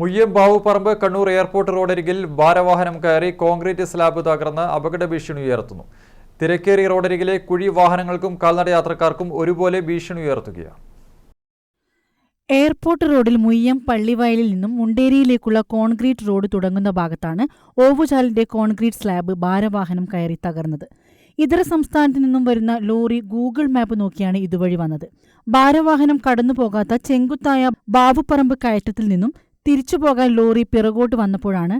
Muyyam Bavuparamba Kannur airport റോഡരികിൽ ഭാരവാഹനം കയറി concrete slab തകർന്ന് അപകട ഭീഷണി ഉയർത്തുന്നു. തിരക്കേറി റോഡരികിലെ കുഴി വാഹനങ്ങൾക്കും കാൽനട യാത്രക്കാർക്കും ഒരുപോലെ ഭീഷണി ഉയർത്തുകയാണ്. എയർപോർട്ട് റോഡിൽ മുയ്യം പള്ളിവയലിൽ നിന്നും മുണ്ടേരിയിലേക്കുള്ള കോൺക്രീറ്റ് റോഡ് തുടങ്ങുന്ന ഭാഗത്താണ് ഓവുചാലിന്റെ കോൺക്രീറ്റ് സ്ലാബ് ഭാരവാഹനം കയറി തകർന്നത്. ഇതര സംസ്ഥാനത്തു നിന്നും വരുന്ന ലോറി ഗൂഗിൾ മാപ്പ് നോക്കിയാണ് ഇതുവഴി വന്നത്. ഭാരവാഹനം കടന്നു പോകാത്ത ചെങ്കുത്തായ ബാവുപറമ്പ് കയറ്റത്തിൽ നിന്നും തിരിച്ചു പോകാൻ ലോറി പിറകോട്ട് വന്നപ്പോഴാണ്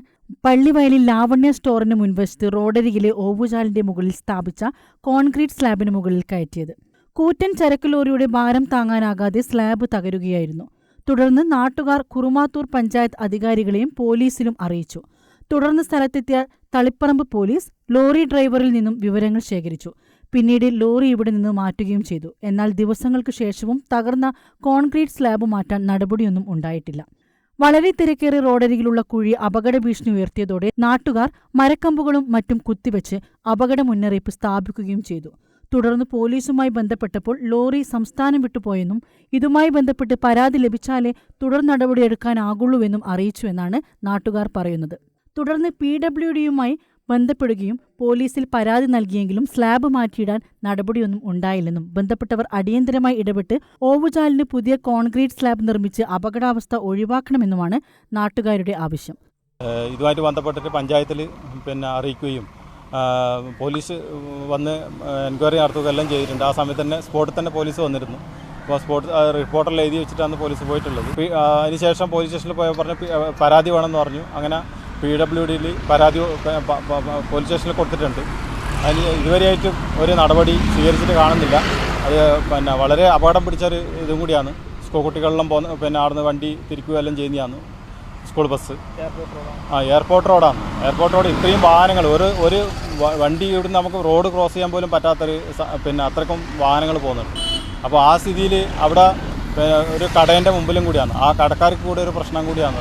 പള്ളിവയലിൽ ലാവണ്യ സ്റ്റോറിന് മുൻവശത്ത് റോഡരികിലെ ഓവുചാലിന്റെ മുകളിൽ സ്ഥാപിച്ച കോൺക്രീറ്റ് സ്ലാബിന് മുകളിൽ കയറ്റിയത്. കൂറ്റൻ ചരക്ക് ലോറിയുടെ ഭാരം താങ്ങാനാകാതെ സ്ലാബ് തകരുകയായിരുന്നു. തുടർന്ന് നാട്ടുകാർ കുറുമാത്തൂർ പഞ്ചായത്ത് അധികാരികളെയും പോലീസിലും അറിയിച്ചു. തുടർന്ന് സ്ഥലത്തെത്തിയ തളിപ്പറമ്പ് പോലീസ് ലോറി ഡ്രൈവറിൽ നിന്നും വിവരങ്ങൾ ശേഖരിച്ചു. പിന്നീട് ലോറി ഇവിടെ നിന്ന് മാറ്റുകയും ചെയ്തു. എന്നാൽ ദിവസങ്ങൾക്ക് ശേഷവും തകർന്ന കോൺക്രീറ്റ് സ്ലാബ് മാറ്റാൻ നടപടിയൊന്നും ഉണ്ടായിട്ടില്ല. വളരെ തിരക്കേറിയ റോഡരികിലുള്ള കുഴി അപകട ഭീഷണി ഉയർത്തിയതോടെ നാട്ടുകാർ മരക്കമ്പുകളും മറ്റും കുത്തിവെച്ച് അപകട മുന്നറിയിപ്പ് സ്ഥാപിക്കുകയും ചെയ്തു. തുടർന്ന് പോലീസുമായി ബന്ധപ്പെട്ടപ്പോൾ ലോറി സംസ്ഥാനം വിട്ടുപോയെന്നും ഇതുമായി ബന്ധപ്പെട്ട് പരാതി ലഭിച്ചാലേ തുടർ നടപടിയെടുക്കാനാകുള്ളൂവെന്നും അറിയിച്ചുവെന്നാണ് നാട്ടുകാർ പറയുന്നത്. തുടർന്ന് പി ഡബ്ല്യു ഡിയുമായി ബന്ധപ്പെടുകയും പോലീസിൽ പരാതി നൽകിയെങ്കിലും സ്ലാബ് മാറ്റിയിടാൻ നടപടിയൊന്നും ഉണ്ടായില്ലെന്നും ബന്ധപ്പെട്ടവർ അടിയന്തരമായി ഇടപെട്ട് ഓവുചാലിന് പുതിയ കോൺക്രീറ്റ് സ്ലാബ് നിർമ്മിച്ച് അപകടാവസ്ഥ ഒഴിവാക്കണമെന്നുമാണ് നാട്ടുകാരുടെ ആവശ്യം. ഇതുമായിട്ട് ബന്ധപ്പെട്ടിട്ട് പഞ്ചായത്തിൽ പിന്നെ അറിയിക്കുകയും പോലീസ് വന്ന് എൻക്വയറി നടത്തുകയെല്ലാം ചെയ്തിട്ടുണ്ട്. ആ സമയത്ത് തന്നെ സ്പോട്ടിൽ തന്നെ പോലീസ് വന്നിരുന്നു. അപ്പോൾ സ്പോട്ട് റിപ്പോർട്ടറിൽ എഴുതി വെച്ചിട്ടാണ് പോലീസ് പോയിട്ടുള്ളത്. അതിനുശേഷം പോലീസ് സ്റ്റേഷനിൽ പോയ പറഞ്ഞ് പരാതി വേണമെന്ന് പറഞ്ഞു. അങ്ങനെ പി ഡബ്ല്യു ഡിയിൽ പരാതി പോലീസ് സ്റ്റേഷനിൽ കൊടുത്തിട്ടുണ്ട്. അതിന് ഇതുവരെയായിട്ടും ഒരു നടപടി സ്വീകരിച്ചിട്ട് കാണുന്നില്ല. അത് പിന്നെ വളരെ അപകടം പിടിച്ചൊരു ഇതും കൂടിയാണ്. സ്കൂൾ കുട്ടികളെല്ലാം പോകുന്ന പിന്നെ അവിടുന്ന് വണ്ടി തിരിക്കുകയെല്ലാം ചെയ്യുന്നതാണ് സ്കൂൾ ബസ്. ആ എയർപോർട്ട് റോഡാണ്. എയർപോർട്ട് റോഡ് ഇത്രയും വാഹനങ്ങൾ ഒരു ഒരു വണ്ടി ഇവിടുന്ന് നമുക്ക് റോഡ് ക്രോസ് ചെയ്യാൻ പോലും പറ്റാത്തൊരു പിന്നെ അത്രക്കും വാഹനങ്ങൾ പോകുന്നുണ്ട്. അപ്പോൾ ആ സ്ഥിതിയിൽ അവിടെ ഒരു കടേന്റെ മുമ്പിലും കൂടിയാണ്. ആ കടക്കാർക്ക് കൂടെ ഒരു പ്രശ്നം കൂടിയാണ്